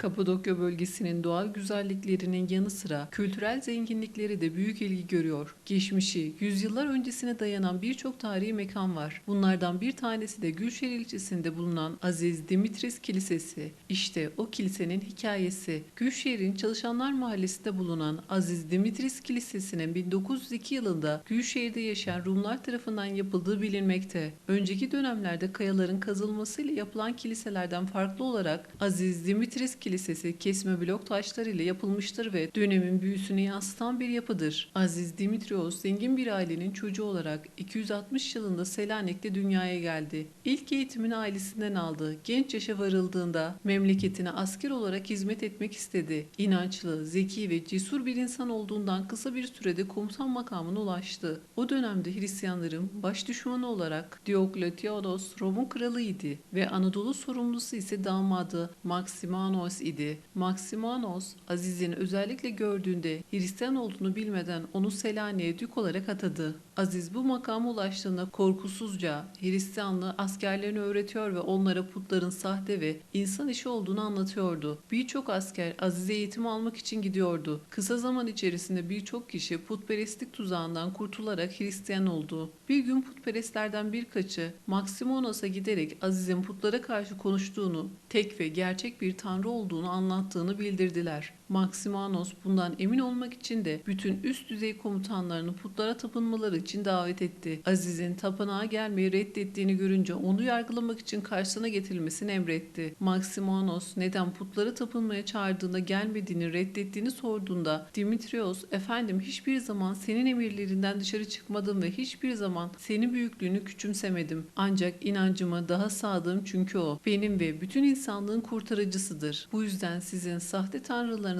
Kapadokya bölgesinin doğal güzelliklerinin yanı sıra kültürel zenginlikleri de büyük ilgi görüyor. Geçmişi, yüzyıllar öncesine dayanan birçok tarihi mekan var. Bunlardan bir tanesi de Gülşehir ilçesinde bulunan Aziz Dimitris Kilisesi. İşte o kilisenin hikayesi. Gülşehir'in Çalışanlar Mahallesi'nde bulunan Aziz Dimitris Kilisesi'nin 1902 yılında Gülşehir'de yaşayan Rumlar tarafından yapıldığı bilinmekte. Önceki dönemlerde kayaların kazılmasıyla yapılan kiliselerden farklı olarak Aziz Dimitris Kilisesi kesme blok taşları ile yapılmıştır ve dönemin büyüsünü yansıtan bir yapıdır. Aziz Dimitrios zengin bir ailenin çocuğu olarak 260 yılında Selanik'te dünyaya geldi. İlk eğitimini ailesinden aldı. Genç yaşa varıldığında memleketine asker olarak hizmet etmek istedi. İnançlı, zeki ve cesur bir insan olduğundan kısa bir sürede komutan makamına ulaştı. O dönemde Hristiyanların baş düşmanı olarak Diokletianos Rom'un kralıydı ve Anadolu sorumlusu ise damadı Maximanos idi. Maximanos, Aziz'in özellikle gördüğünde Hristiyan olduğunu bilmeden onu Selanik'e dük olarak atadı. Aziz bu makama ulaştığında korkusuzca Hristiyanlığı askerlerine öğretiyor ve onlara putların sahte ve insan işi olduğunu anlatıyordu. Birçok asker Aziz'e eğitim almak için gidiyordu. Kısa zaman içerisinde birçok kişi putperestlik tuzağından kurtularak Hristiyan oldu. Bir gün putperestlerden birkaçı Maksimonos'a giderek Aziz'in putlara karşı konuştuğunu, tek ve gerçek bir tanrı olduğunu anlattığını bildirdiler. Maximanos bundan emin olmak için de bütün üst düzey komutanlarını putlara tapınmaları için davet etti. Aziz'in tapınağa gelmeyi reddettiğini görünce onu yargılamak için karşısına getirilmesini emretti. Maximanos neden putlara tapınmaya çağırdığında gelmediğini reddettiğini sorduğunda Dimitrios efendim hiçbir zaman senin emirlerinden dışarı çıkmadım ve hiçbir zaman senin büyüklüğünü küçümsemedim. Ancak inancıma daha sadığım çünkü o benim ve bütün insanlığın kurtarıcısıdır. Bu yüzden sizin sahte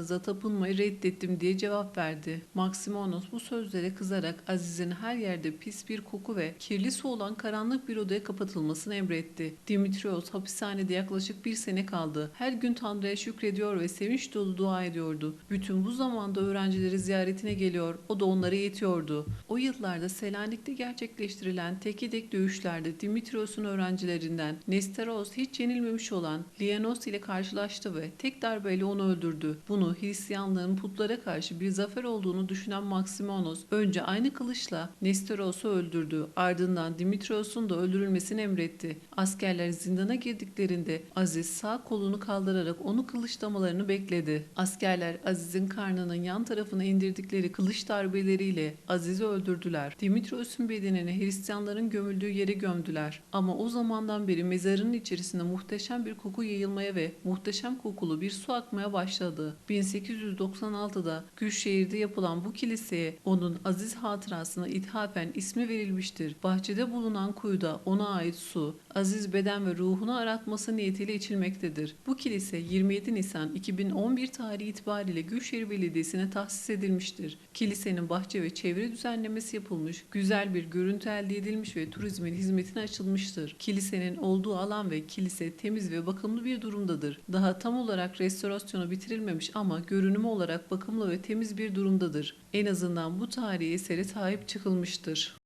tanrılarınıza tapınmayı reddettim diye cevap verdi. Maximanos bu sözlere kızarak Aziz'in her yerde pis bir koku ve kirli su olan karanlık bir odaya kapatılmasını emretti. Dimitrios hapishanede yaklaşık bir sene kaldı. Her gün Tanrı'ya şükrediyor ve sevinç dolu dua ediyordu. Bütün bu zamanda öğrencileri ziyaretine geliyor. O da onlara yetiyordu. O yıllarda Selanik'te gerçekleştirilen tekidek dövüşlerde Dimitrios'un öğrencilerinden Nesteros hiç yenilmemiş olan Lienos ile karşılaştı ve tek darbeyle onu öldürdü. Bunu Hristiyanlığın putlara karşı bir zafer olduğunu düşünen Maximonos önce aynı kılıçla Nesteros'u öldürdü. Ardından Dimitrios'un da öldürülmesini emretti. Askerler zindana girdiklerinde Aziz sağ kolunu kaldırarak onu kılıçlamalarını bekledi. Askerler Aziz'in karnının yan tarafına indirdikleri kılıç darbeleriyle Aziz'i öldürdüler. Dimitrios'un bedenini Hristiyanların gömüldüğü yere gömdüler. Ama o zamandan beri mezarının içerisinde muhteşem bir koku yayılmaya ve muhteşem kokulu bir su akmaya başladı. 1896'da Gülşehir'de yapılan bu kiliseye onun aziz hatırasına ithafen ismi verilmiştir. Bahçede bulunan kuyuda ona ait su, aziz beden ve ruhunu aratması niyetiyle içilmektedir. Bu kilise 27 Nisan 2011 tarihi itibariyle Gülşehir Belediyesi'ne tahsis edilmiştir. Kilisenin bahçe ve çevre düzenlemesi yapılmış, güzel bir görüntü elde edilmiş ve turizmin hizmetine açılmıştır. Kilisenin olduğu alan ve kilise temiz ve bakımlı bir durumdadır. Daha tam olarak restorasyonu bitirilmemiş ama görünümü olarak bakımlı ve temiz bir durumdadır. En azından bu tarihi esere sahip çıkılmıştır.